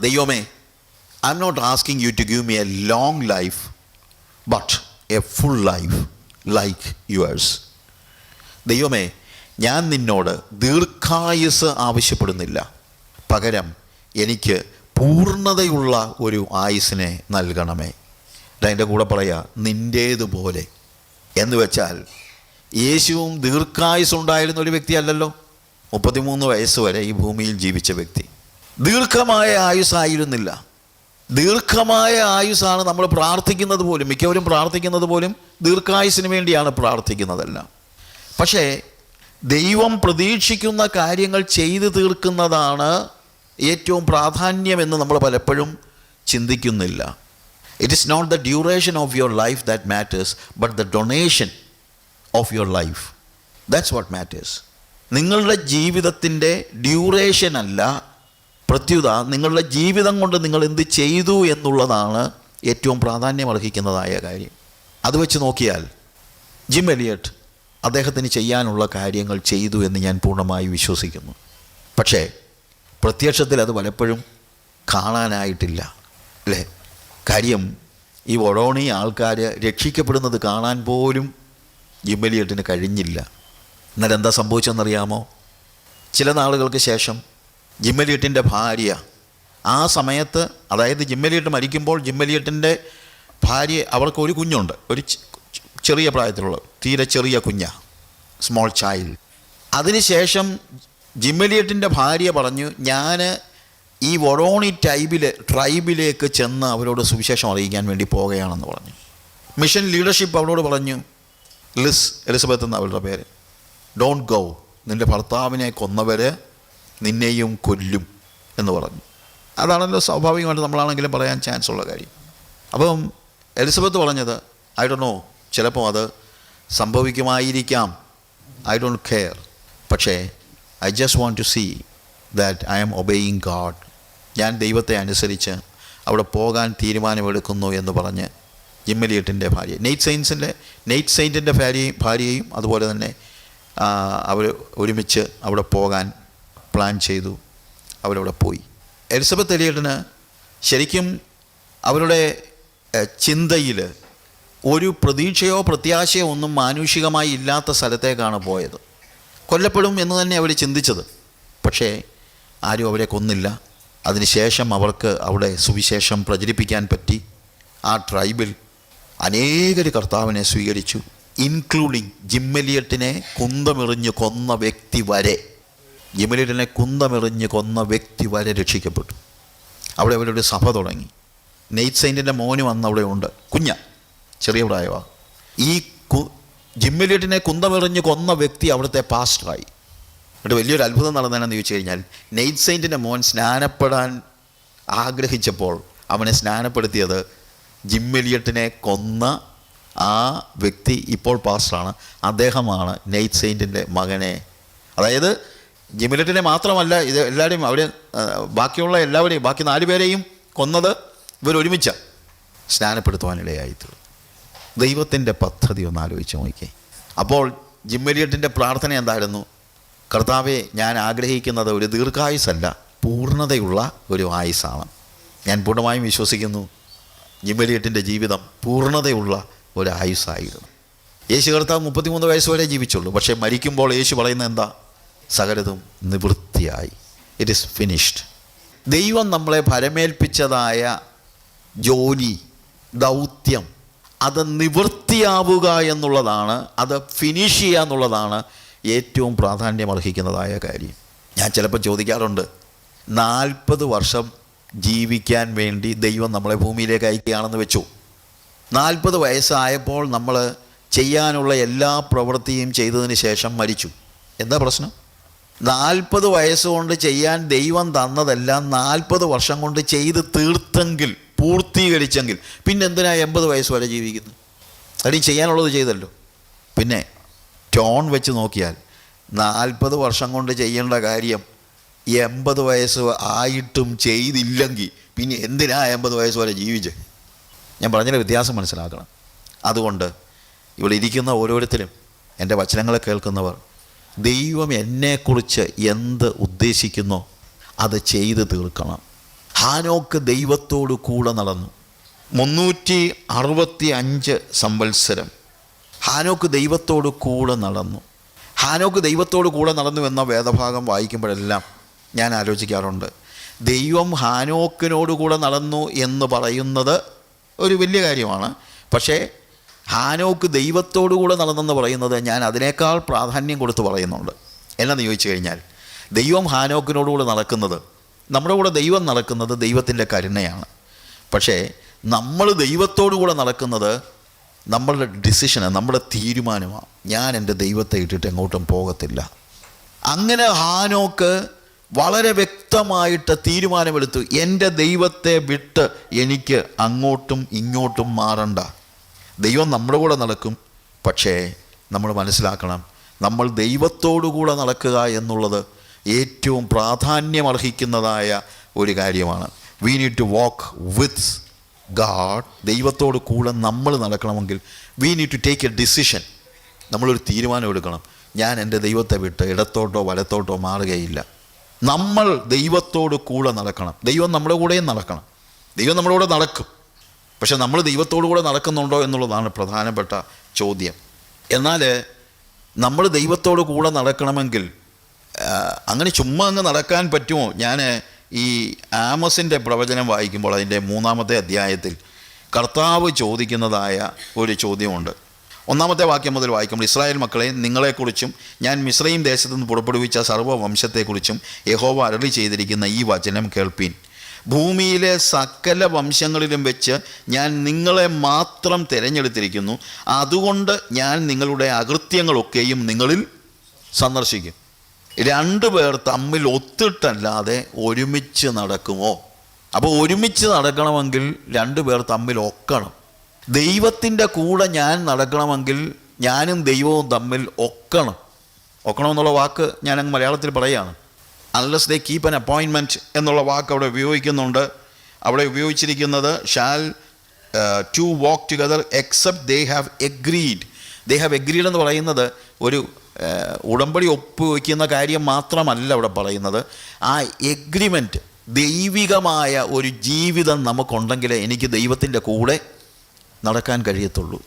ദൈവമേ I am not asking you to give me a long life but a full life like yours ദൈവമേ ഞാൻ നിന്നോട് ദീർഘായുസ് ആവശ്യപ്പെടുന്നില്ല. പകരം എനിക്ക് പൂർണതയുള്ള ഒരു ആയുസിനെ നൽകണമേ. അതിന്റെ കൂടെ പറയാ നിന്റേതുപോലെ എന്ന് വെച്ചാൽ യേശുവും ദീർഘായുസ് ഉണ്ടായിരുന്ന ഒരു വ്യക്തിയല്ലല്ലോ. മുപ്പത്തിമൂന്ന് വയസ്സ് വരെ ഈ ഭൂമിയിൽ ജീവിച്ച വ്യക്തി. ദീർഘമായ ആയുസ്സായിരുന്നില്ല. ദീർഘമായ ആയുസ്സാണ് നമ്മൾ പ്രാർത്ഥിക്കുന്നത് പോലും മിക്കവരും പ്രാർത്ഥിക്കുന്നത് പോലും ദീർഘായുസിന് വേണ്ടിയാണ് പ്രാർത്ഥിക്കുന്നതെല്ലാം. പക്ഷേ ദൈവം പ്രതീക്ഷിക്കുന്ന കാര്യങ്ങൾ ചെയ്തു തീർക്കുന്നതാണ് ഏറ്റവും പ്രാധാന്യമെന്ന് നമ്മൾ പലപ്പോഴും ചിന്തിക്കുന്നില്ല. It is not the duration of your life that matters but the donation of your life that's what matters നിങ്ങളുടെ ജീവിതത്തിന്റെ ഡ്യൂറേഷൻ അല്ല പ്രത്യുത നിങ്ങളുടെ ജീവിതം കൊണ്ട് നിങ്ങൾ എന്ത് ചെയ്തു എന്നുള്ളതാണ് ഏറ്റവും പ്രാധാന്യം അർഹിക്കുന്നതായ കാര്യം. അത് വെച്ച് നോക്കിയാൽ ജിം എലിയട്ട് അദ്ദേഹത്തിന് ചെയ്യാനുള്ള കാര്യങ്ങൾ ചെയ്തു എന്ന് ഞാൻ പൂർണമായി വിശ്വസിക്കുന്നു. പക്ഷേ പ്രത്യക്ഷത്തിൽ അത് പലപ്പോഴും കാണാനായിട്ടില്ല അല്ലേ? കാര്യം ഈ ഒഴോണി ആൾക്കാർ രക്ഷിക്കപ്പെടുന്നത് കാണാൻ പോലും ജിം എലിയട്ടിന് കഴിഞ്ഞില്ല. എന്നാൽ എന്താ സംഭവിച്ചെന്നറിയാമോ? ചില നാളുകൾക്ക് ശേഷം ജിമ്മലിയട്ടിന്റെ ഭാര്യ. ആ സമയത്ത് അതായത് ജിമ്മലിയട്ട് മരിക്കുമ്പോൾ ജിമ്മലിയട്ടിന്റെ ഭാര്യ അവർക്ക് ഒരു കുഞ്ഞുണ്ട്. ഒരു ചെറിയ പ്രായത്തിലുള്ള തീരെ ചെറിയ കുഞ്ഞ. സ്മോൾ ചൈൽഡ് അതിനുശേഷം ജിമ്മലിയട്ടിന്റെ ഭാര്യ പറഞ്ഞു ഞാൻ ഈ വൊറോണി ടൈബിൽ ട്രൈബിലേക്ക് ചെന്ന് അവരോട് സുവിശേഷം അറിയിക്കാൻ വേണ്ടി പോകുകയാണെന്ന് പറഞ്ഞു. മിഷൻ ലീഡർഷിപ്പ് അവരോട് പറഞ്ഞു ലിസ് എലിസബത്ത് എന്ന അവളുടെ പേര്. ഡോണ്ട് ഗോ നിന്റെ ഭർത്താവിനെ കൊന്നവർ നിന്നെയും കൊല്ലും എന്ന് പറഞ്ഞു. അതാണല്ലോ സ്വാഭാവികമായിട്ട് നമ്മളാണെങ്കിലും പറയാൻ ചാൻസ് ഉള്ള കാര്യം. അപ്പം എലിസബത്ത് പറഞ്ഞത് ഐ ഡോ നോ ചിലപ്പോൾ അത് സംഭവിക്കുമായിരിക്കാം. ഐ ഡോണ്ട് കെയർ പക്ഷേ I just want to see that I am obeying God ഞാൻ ദൈവത്തെ അനുസരിച്ച് അവിടെ പോകാൻ തീരുമാനമെടുക്കുന്നു എന്ന് പറഞ്ഞ് ജിമ്മലിയട്ടിന്റെ ഭാര്യ നെയ്റ്റ് സെയിൻസിന്റെ നെയ്റ്റ് സെയിന്റിന്റെ ഭാര്യയും ഭാര്യയും അതുപോലെ തന്നെ അവർ ഒരുമിച്ച് അവിടെ പോകാൻ പ്ലാൻ ചെയ്തു. അവരവിടെ പോയി. എലിസബത്ത് എലിയട്ടിന് ശരിക്കും അവരുടെ ചിന്തയിൽ ഒരു പ്രതീക്ഷയോ പ്രത്യാശയോ ഒന്നും മാനുഷികമായി ഇല്ലാത്ത സ്ഥലത്തേക്കാണ് പോയത്. കൊല്ലപ്പെടും എന്ന് തന്നെ അവർ ചിന്തിച്ചത്. പക്ഷേ ആരും അവരെ കൊന്നില്ല. അതിനുശേഷം അവർക്ക് അവിടെ സുവിശേഷം പ്രചരിപ്പിക്കാൻ പറ്റി. ആ ട്രൈബിൽ അനേകർ കർത്താവിനെ സ്വീകരിച്ചു. ഇൻക്ലൂഡിങ് ജിമ്മലിയട്ടിനെ കുന്തമെറിഞ്ഞ് കൊന്ന വ്യക്തി വരെ. ജിമ്മലിയട്ടിനെ കുന്തമെറിഞ്ഞ് കൊന്ന വ്യക്തി വരെ രക്ഷിക്കപ്പെട്ടു. അവിടെ അവരുടെ സഭ തുടങ്ങി. നെയ്റ്റ് സെയിന്റിന്റെ മോനും അന്ന് അവിടെ ഉണ്ട്. കുഞ്ഞ ചെറിയ പ്രായവ. ഈ കു ജിമ്മലിയട്ടിനെ കുന്തമെറിഞ്ഞ് കൊന്ന വ്യക്തി അവിടുത്തെ പാസ്റ്ററായി. എന്നിട്ട് വലിയൊരു അത്ഭുതം നടന്നതെന്ന് ചോദിച്ചു കഴിഞ്ഞാൽ നെയ്റ്റ് സെയിന്റിന്റെ മോൻ സ്നാനപ്പെടാൻ ആഗ്രഹിച്ചപ്പോൾ അവനെ സ്നാനപ്പെടുത്തിയത് ജിമ്മിലിയട്ടിനെ കൊന്ന ആ വ്യക്തി ഇപ്പോൾ പാസ്റ്ററാണ്. അദ്ദേഹമാണ് നെയ്റ്റ് സെയിന്റിന്റെ മകനെ. അതായത് ജിമ്മിലിയട്ടിനെ മാത്രമല്ല ഇത് എല്ലാവരെയും അവിടെ ബാക്കിയുള്ള എല്ലാവരെയും ബാക്കി നാല് പേരെയും കൊന്നത് ഇവരൊരുമിച്ച സ്നാനപ്പെടുത്തുവാനിടയായി തീർന്നു ദൈവത്തിന്റെ പദ്ധതി ഒന്ന് ആലോചിച്ച് നോക്കിയേ. അപ്പോൾ ജിമ്മലിയട്ടിന്റെ പ്രാർത്ഥന എന്തായിരുന്നു? കർത്താവെ ഞാൻ ആഗ്രഹിക്കുന്നത് ഒരു ദീർഘായുസല്ല പൂർണതയുള്ള ഒരു ആയുസാണ്. ഞാൻ പൂർണമായും വിശ്വസിക്കുന്നു ജിമ്മലിയട്ടിന്റെ ജീവിതം പൂർണതയുള്ള ഒരു ആയുസ്സായിരുന്നു യേശു കർത്താവ് മുപ്പത്തിമൂന്ന് വയസ്സ് വരെ ജീവിച്ചുള്ളൂ പക്ഷേ മരിക്കുമ്പോൾ യേശു പറയുന്നത് എന്താ? സകലതും നിവൃത്തിയായി. ഇറ്റ് ഇസ് ഫിനിഷ്ഡ് ദൈവം നമ്മളെ ഭരമേൽപ്പിച്ചതായ ജോലി ദൗത്യം അത് നിവൃത്തിയാവുക എന്നുള്ളതാണ് അത് ഫിനിഷ് ചെയ്യുക എന്നുള്ളതാണ് ഏറ്റവും പ്രാധാന്യം അർഹിക്കുന്നതായ കാര്യം. ഞാൻ ചിലപ്പോൾ ചോദിക്കാറുണ്ട് നാൽപ്പത് വർഷം ജീവിക്കാൻ വേണ്ടി ദൈവം നമ്മളെ ഭൂമിയിലേക്ക് അയക്കുകയാണെന്ന് വെച്ചു. നാൽപ്പത് വയസ്സായപ്പോൾ നമ്മൾ ചെയ്യാനുള്ള എല്ലാ പ്രവൃത്തിയും ചെയ്തതിന് ശേഷം മരിച്ചു. എന്താ പ്രശ്നം? നാൽപ്പത് വയസ്സുകൊണ്ട് ചെയ്യാൻ ദൈവം തന്നതെല്ലാം നാൽപ്പത് വർഷം കൊണ്ട് ചെയ്ത് തീർത്തെങ്കിൽ പൂർത്തീകരിച്ചെങ്കിൽ പിന്നെ എന്തിനാ എൺപത് വയസ്സ് വരെ ജീവിക്കുന്നു? അടി ചെയ്യാനുള്ളത് ചെയ്തല്ലോ. പിന്നെ ടോൺ വെച്ച് നോക്കിയാൽ നാൽപ്പത് വർഷം കൊണ്ട് ചെയ്യേണ്ട കാര്യം എൺപത് വയസ്സ് ആയിട്ടും ചെയ്തില്ലെങ്കിൽ പിന്നെ എന്തിനാ എൺപത് വയസ്സ് വരെ ജീവിച്ച്? ഞാൻ പറഞ്ഞതിന്റെ വ്യത്യാസം മനസ്സിലാക്കണം. അതുകൊണ്ട് ഇവിടെ ഇരിക്കുന്ന ഓരോരുത്തരും എന്റെ വചനങ്ങളെ കേൾക്കുന്നവർ ദൈവം എന്നെക്കുറിച്ച് എന്ത് ഉദ്ദേശിക്കുന്നോ അത് ചെയ്തു തീർക്കണം. ഹാനോക്ക് ദൈവത്തോട് കൂടെ നടന്നു. മുന്നൂറ്റി അറുപത്തി അഞ്ച് സംവത്സരം. ഹാനോക്ക് ദൈവത്തോട് കൂടെ നടന്നു. ഹാനോക്ക് ദൈവത്തോട് കൂടെ നടന്നു എന്ന വേദഭാഗം വായിക്കുമ്പോഴെല്ലാം ഞാൻ ആലോചിക്കാറുണ്ട്. ദൈവം ഹാനോക്കിനോട് കൂടെ നടന്നു എന്ന് പറയുന്നത് ഒരു വലിയ കാര്യമാണ്. പക്ഷേ ഹാനോക്ക് ദൈവത്തോടു കൂടെ നടന്നെന്ന് പറയുന്നത് ഞാൻ അതിനേക്കാൾ പ്രാധാന്യം കൊടുത്ത് പറയുന്നുണ്ട്. എന്നാന്ന് ചോദിച്ചു കഴിഞ്ഞാൽ ദൈവം ഹാനോക്കിനോടുകൂടെ നടക്കുന്നത് നമ്മുടെ കൂടെ ദൈവം നടക്കുന്നത് ദൈവത്തിന്റെ കരുണയാണ്. പക്ഷേ നമ്മൾ ദൈവത്തോടു കൂടെ നടക്കുന്നത് നമ്മളുടെ ഡിസിഷന് നമ്മുടെ തീരുമാനമാണ്. ഞാൻ എന്റെ ദൈവത്തെ ഇട്ടിട്ട് എങ്ങോട്ടും പോകത്തില്ല. അങ്ങനെ ഹാനോക്ക് വളരെ വ്യക്തമായിട്ട് തീരുമാനമെടുത്തു എന്റെ ദൈവത്തെ വിട്ട് എനിക്ക് അങ്ങോട്ടും ഇങ്ങോട്ടും മാറണ്ട. ദൈവം നമ്മുടെ കൂടെ നടക്കും പക്ഷേ നമ്മൾ മനസ്സിലാക്കണം നമ്മൾ ദൈവത്തോടു കൂടെ നടക്കുക എന്നുള്ളത് ഏറ്റവും പ്രാധാന്യമർഹിക്കുന്നതായ ഒരു കാര്യമാണ്. We need to walk with God ദൈവത്തോട് കൂടെ നമ്മൾ നടക്കണമെങ്കിൽ we need to take a decision നമ്മളൊരു തീരുമാനം എടുക്കണം. ഞാൻ എന്റെ ദൈവത്തെ വിട്ട് ഇടത്തോട്ടോ വലത്തോട്ടോ മാറുകയില്ല. നമ്മൾ ദൈവത്തോട് കൂടെ നടക്കണം. ദൈവം നമ്മുടെ കൂടെയും നടക്കണം. ദൈവം നമ്മുടെ കൂടെ നടക്കും. പക്ഷെ നമ്മൾ ദൈവത്തോടു കൂടെ നടക്കുന്നുണ്ടോ എന്നുള്ളതാണ് പ്രധാനപ്പെട്ട ചോദ്യം. എന്നാൽ നമ്മൾ ദൈവത്തോടു കൂടെ നടക്കണമെങ്കിൽ അങ്ങനെ ചുമ്മാ അങ്ങ് നടക്കാൻ പറ്റുമോ? ഞാൻ ഈ ആമസിന്റെ പ്രവചനം വായിക്കുമ്പോൾ അതിന്റെ മൂന്നാമത്തെ അധ്യായത്തിൽ കർത്താവ് ചോദിക്കുന്നതായ ഒരു ചോദ്യമുണ്ട്. ഒന്നാമത്തെ വാക്യം മുതൽ വായിക്കുമ്പോൾ ഇസ്രായേൽ മക്കളെ നിങ്ങളെക്കുറിച്ചും ഞാൻ മിശ്രയും ദേശത്തുനിന്ന് പുറപ്പെടുവിച്ച സർവവംശത്തെക്കുറിച്ചും യഹോവ അരളി ചെയ്തിരിക്കുന്ന ഈ വചനം കേൾപ്പീൻ. ഭൂമിയിലെ സകല വംശങ്ങളിലും വെച്ച് ഞാൻ നിങ്ങളെ മാത്രം തിരഞ്ഞെടുത്തിരിക്കുന്നു. അതുകൊണ്ട് ഞാൻ നിങ്ങളുടെ അകൃത്യങ്ങളൊക്കെയും നിങ്ങളിൽ സന്ദർശിക്കും. രണ്ടു പേർ തമ്മിൽ ഒത്തിട്ടല്ലാതെ ഒരുമിച്ച് നടക്കുമോ? അപ്പോൾ ഒരുമിച്ച് നടക്കണമെങ്കിൽ രണ്ടു പേർ തമ്മിൽ ഒക്കണം. ദൈവത്തിന്റെ കൂടെ ഞാൻ നടക്കണമെങ്കിൽ ഞാനും ദൈവവും തമ്മിൽ ഒക്കണം. ഒക്കണം എന്നുള്ള വാക്ക് ഞാൻ അങ്ങ് മലയാളത്തിൽ പറയുകയാണ്. അൺലെസ് ദേ കീപ്പ് ആൻ അപ്പോയിൻമെന്റ് എന്നുള്ള വാക്ക് അവിടെ ഉപയോഗിക്കുന്നുണ്ട്. അവിടെ ഉപയോഗിച്ചിരിക്കുന്നത് shall two walk together except they have agreed they have agreed എന്ന് പറയുന്നത് ഒരു uh, ഉടമ്പടി ഒപ്പുവയ്ക്കുന്ന കാര്യം മാത്രമല്ല അവിടെ പറയുന്നത്. ആ എഗ്രിമെന്റ് ദൈവികമായ ഒരു ജീവിതം നമുക്കുണ്ടെങ്കിൽ എനിക്ക് ദൈവത്തിന്റെ കൂടെ നടക്കാൻ കഴിയത്തുള്ളൂ.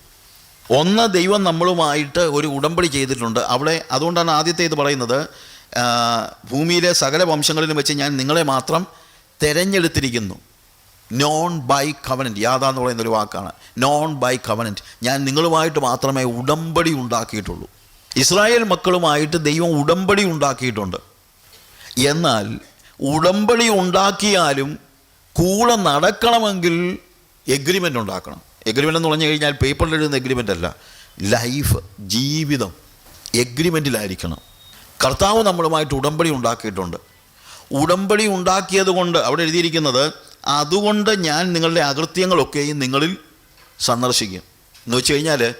ഒന്ന് ദൈവം നമ്മളുമായിട്ട് ഒരു ഉടമ്പടി ചെയ്തിട്ടുണ്ട്. അവിടെ അതുകൊണ്ടാണ് ആദ്യത്തെ ഇത് പറയുന്നത് ഭൂമിയിലെ സകല വംശങ്ങളിലും വെച്ച് ഞാൻ നിങ്ങളെ മാത്രം തിരഞ്ഞെടുത്തിരിക്കുന്നു. നോൺ ബൈ കവനന്റ് യാഥാ എന്ന് പറയുന്ന ഒരു വാക്കാണ്. നോൺ ബൈ കവനന്റ് ഞാൻ നിങ്ങളുമായിട്ട് മാത്രമേ ഉടമ്പടി ഉണ്ടാക്കിയിട്ടുള്ളൂ. ഇസ്രായേൽ മക്കളുമായിട്ട് ദൈവം ഉടമ്പടി ഉണ്ടാക്കിയിട്ടുണ്ട്. എന്നാൽ ഉടമ്പടി ഉണ്ടാക്കിയാലും കൂടെ നടക്കണമെങ്കിൽ എഗ്രിമെന്റ് ഉണ്ടാക്കണം. എഗ്രിമെന്റ് എന്ന് പറഞ്ഞു കഴിഞ്ഞാൽ പേപ്പറിൽ എഴുതുന്ന എഗ്രിമെന്റ് അല്ല. ലൈഫ് ജീവിതം. എഗ്രിമെന്റിലായിരിക്കണം കർത്താവ് നമ്മളുമായിട്ട് ഉടമ്പടി ഉണ്ടാക്കിയിട്ടുണ്ട്. ഉടമ്പടി ഉണ്ടാക്കിയത് കൊണ്ട് അവിടെ എഴുതിയിരിക്കുന്നത് അതുകൊണ്ട് ഞാൻ നിങ്ങളുടെ അകൃത്യങ്ങളൊക്കെയും നിങ്ങളിൽ സന്ദർശിക്കും. എന്ന് വെച്ച് കഴിഞ്ഞാൽ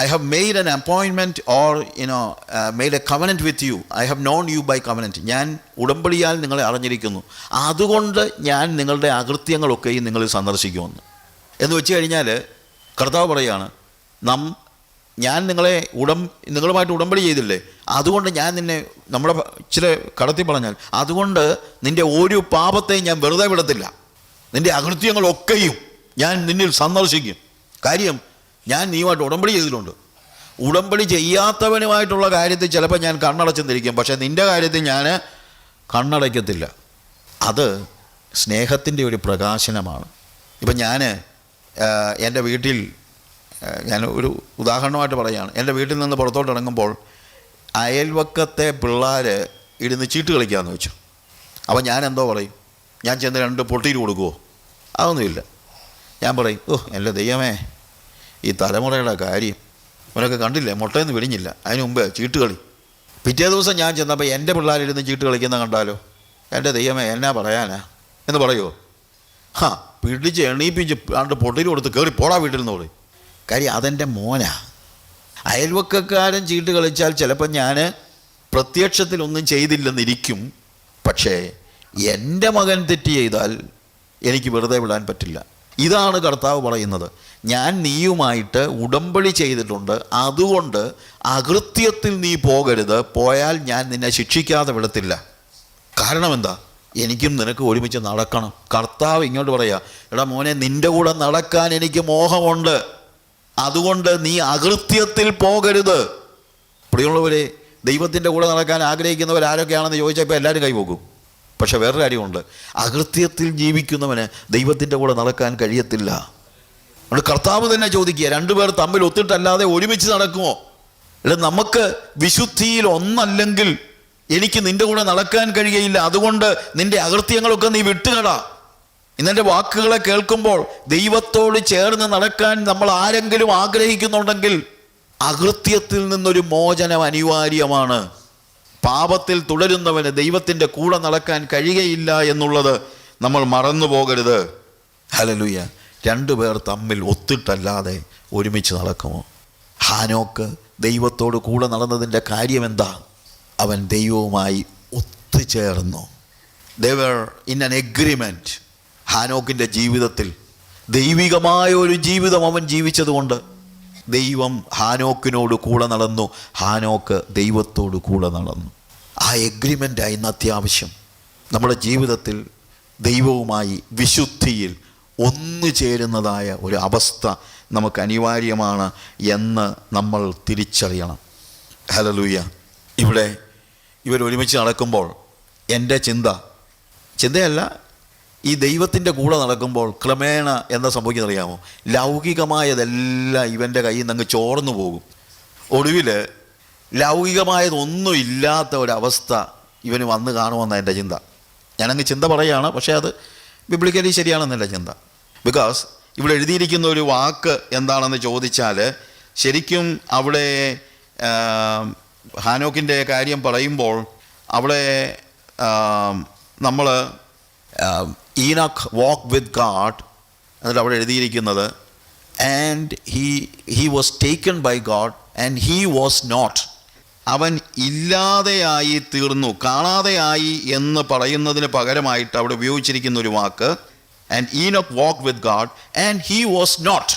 I have made an അപ്പോയിൻമെന്റ് or you know made a covenant with you I have known you by covenant ഞാൻ ഉടമ്പടിയാൽ നിങ്ങളെ അറിഞ്ഞിരിക്കുന്നു. അതുകൊണ്ട് ഞാൻ നിങ്ങളുടെ അകൃത്യങ്ങളൊക്കെയും നിങ്ങളിൽ സന്ദർശിക്കുമെന്ന്. എന്ന് വെച്ച് കഴിഞ്ഞാൽ കർത്താവ് പറയുകയാണ് നം ഞാൻ നിങ്ങളെ ഉടം നിങ്ങളുമായിട്ട് ഉടമ്പടി ചെയ്തില്ലേ? അതുകൊണ്ട് ഞാൻ നിന്നെ നമ്മുടെ ചില കടത്തി പറഞ്ഞാൽ അതുകൊണ്ട് നിന്റെ ഒരു പാപത്തെയും ഞാൻ വെറുതെ വിടത്തില്ല. നിന്റെ അകൃത്യങ്ങളൊക്കെയും ഞാൻ നിന്നിൽ സന്ദർശിക്കും. കാര്യം ഞാൻ നീയുമായിട്ട് ഉടമ്പടി ചെയ്തിട്ടുണ്ട്. ഉടമ്പടി ചെയ്യാത്തവനുമായിട്ടുള്ള കാര്യത്തിൽ ചിലപ്പോൾ ഞാൻ കണ്ണടച്ചെന്നിരിക്കും പക്ഷേ നിന്റെ കാര്യത്തിൽ ഞാൻ കണ്ണടയ്ക്കത്തില്ല. അത് സ്നേഹത്തിന്റെ ഒരു പ്രകാശനമാണ്. ഇപ്പം ഞാൻ എന്റെ വീട്ടിൽ ഞാൻ ഒരു ഉദാഹരണമായിട്ട് പറയുകയാണ്. എന്റെ വീട്ടിൽ നിന്ന് പുറത്തോട്ട് ഇറങ്ങുമ്പോൾ അയൽവക്കത്തെ പിള്ളേർ ഇരുന്ന് ചീട്ട് കളിക്കാമെന്ന് വെച്ചു. അപ്പോൾ ഞാൻ എന്തോ പറയും. ഞാൻ ചെന്ന് രണ്ട് പൊട്ടിയിട്ട് കൊടുക്കുമോ അതൊന്നുമില്ല. ഞാൻ പറയും ഓ എന്റെ ദൈവമേ ഈ തലമുറയുടെ കാര്യം അവനൊക്കെ കണ്ടില്ലേ? മുട്ടയൊന്നും വിരിഞ്ഞില്ല. അതിന് മുമ്പ് ചീട്ട് കളി. പിറ്റേ ദിവസം ഞാൻ ചെന്നപ്പോൾ എന്റെ പിള്ളേരിരുന്ന് ചീട്ട് കളിക്കുന്ന കണ്ടാലോ? എന്റെ ദൈവമേ എന്നാ പറയാനാ? എന്ന് പറയുമോ ഹാ പിടിച്ച് എണീപ്പിച്ച് രണ്ട് പൊട്ടിയിൽ കൊടുത്ത് കയറി പോടാ വീട്ടിൽ നിന്ന് പറയും. കാര്യം അതെന്റെ മോനാ. അയൽവക്കക്കാരൻ ചീട്ട് കളിച്ചാൽ ചിലപ്പോൾ ഞാൻ പ്രത്യക്ഷത്തിലൊന്നും ചെയ്തില്ലെന്നിരിക്കും. പക്ഷേ എന്റെ മകൻ തെറ്റ് ചെയ്താൽ എനിക്ക് വെറുതെ വിടാൻ പറ്റില്ല. ഇതാണ് കർത്താവ് പറയുന്നത്. ഞാൻ നീയുമായിട്ട് ഉടമ്പടി ചെയ്തിട്ടുണ്ട്. അതുകൊണ്ട് അകൃത്യത്തിൽ നീ പോകരുത്. പോയാൽ ഞാൻ നിന്നെ ശിക്ഷിക്കാതെ വിടത്തില്ല. കാരണം എന്താ? എനിക്കും നിനക്ക് ഒരുമിച്ച് നടക്കണം. കർത്താവ് ഇങ്ങോട്ട് പറയാ എടാ മോനെ നിന്റെ കൂടെ നടക്കാൻ എനിക്ക് മോഹമുണ്ട്. അതുകൊണ്ട് നീ അകൃത്യത്തിൽ പോകരുത്. പ്രിയമുള്ളവരെ ദൈവത്തിന്റെ കൂടെ നടക്കാൻ ആഗ്രഹിക്കുന്നവർ ആരൊക്കെയാണെന്ന് ചോദിച്ചാൽ ഇപ്പോൾ എല്ലാവരും കൈപോക്കും പക്ഷെ വേറൊരു കാര്യമുണ്ട്. അകൃത്യത്തിൽ ജീവിക്കുന്നവന് ദൈവത്തിന്റെ കൂടെ നടക്കാൻ കഴിയത്തില്ല. അതുകൊണ്ട് കർത്താവ് തന്നെ ചോദിക്കുക രണ്ടുപേർ തമ്മിൽ ഒത്തിട്ടല്ലാതെ ഒരുമിച്ച് നടക്കുമോ? അല്ല നമുക്ക് വിശുദ്ധിയിൽ ഒന്നല്ലെങ്കിൽ എനിക്ക് നിന്റെ കൂടെ നടക്കാൻ കഴിയയില്ല. അതുകൊണ്ട് നിന്റെ അകൃത്യങ്ങളൊക്കെ നീ വിട്ടുകടാ ഇന്നെന്റെ വാക്കുകളെ കേൾക്കുമ്പോൾ ദൈവത്തോട് ചേർന്ന് നടക്കാൻ നമ്മൾ ആരെങ്കിലും ആഗ്രഹിക്കുന്നുണ്ടെങ്കിൽ അകൃത്യത്തിൽ നിന്നൊരു മോചനം അനിവാര്യമാണ്. പാപത്തിൽ തുടരുന്നവന് ദൈവത്തിന്റെ കൂടെ നടക്കാൻ കഴിയയില്ല എന്നുള്ളത് നമ്മൾ മറന്നു പോകരുത്. രണ്ടു പേർ തമ്മിൽ ഒത്തിട്ടല്ലാതെ ഒരുമിച്ച് നടക്കുമോ? ഹാനോക്ക് ദൈവത്തോട് കൂടെ നടന്നതിന്റെ കാര്യം എന്താ അവൻ ദൈവവുമായി ഒത്തുചേർന്നു. They were in an agreement ഹാനോക്കിന്റെ ജീവിതത്തിൽ ദൈവികമായ ഒരു ജീവിതം അവൻ ജീവിച്ചതുകൊണ്ട് ദൈവം ഹാനോക്കിനോട് കൂടെ നടന്നു. ഹാനോക്ക് ദൈവത്തോട് കൂടെ നടന്നു. ആ എഗ്രിമെന്റായി ഇന്ന് അത്യാവശ്യം. നമ്മുടെ ജീവിതത്തിൽ ദൈവവുമായി വിശുദ്ധിയിൽ ഒന്നു ചേരുന്നതായ ഒരു അവസ്ഥ നമുക്ക് അനിവാര്യമാണ് എന്ന് നമ്മൾ തിരിച്ചറിയണം. ഹലലൂയ ഇവിടെ ഇവർ ഒരുമിച്ച് നടക്കുമ്പോൾ എന്റെ ചിന്ത ചിന്തയല്ല ഈ ദൈവത്തിന്റെ കൂടെ നടക്കുമ്പോൾ ക്രമേണ എന്താ സംഭവിക്കുന്നറിയാമോ? ലൗകികമായതെല്ലാം ഇവന്റെ കയ്യിൽ നിന്ന് അങ്ങ് ചോർന്നു പോകും. ഒടുവിൽ ലൗകികമായതൊന്നും ഇല്ലാത്ത ഒരവസ്ഥ ഇവന് വന്ന് കാണുമെന്ന എന്റെ ചിന്ത. ഞാനങ്ങ് ചിന്ത പറയുകയാണ് പക്ഷേ അത് ബിബ്ലിക്കലി ശരിയാണെന്നല്ല ചിന്ത. ബിക്കോസ് ഇവിടെ എഴുതിയിരിക്കുന്ന ഒരു വാക്ക് എന്താണെന്ന് ചോദിച്ചാൽ ശരിക്കും അവിടെ ഹാനോക്കിന്റെ കാര്യം പറയുമ്പോൾ അവിടെ നമ്മൾ ഈനക് വാക്ക് വിത്ത് ഗാഡ് എന്നിട്ട് അവിടെ എഴുതിയിരിക്കുന്നത് and he he was taken by God and he was not അവൻ ഇല്ലാതെയായി തീർന്നു കാണാതെയായി എന്ന് പറയുന്നതിന് പകരമായിട്ട് അവിടെ ഉപയോഗിച്ചിരിക്കുന്ന ഒരു വാക്ക് and Enoch walk with God and he was not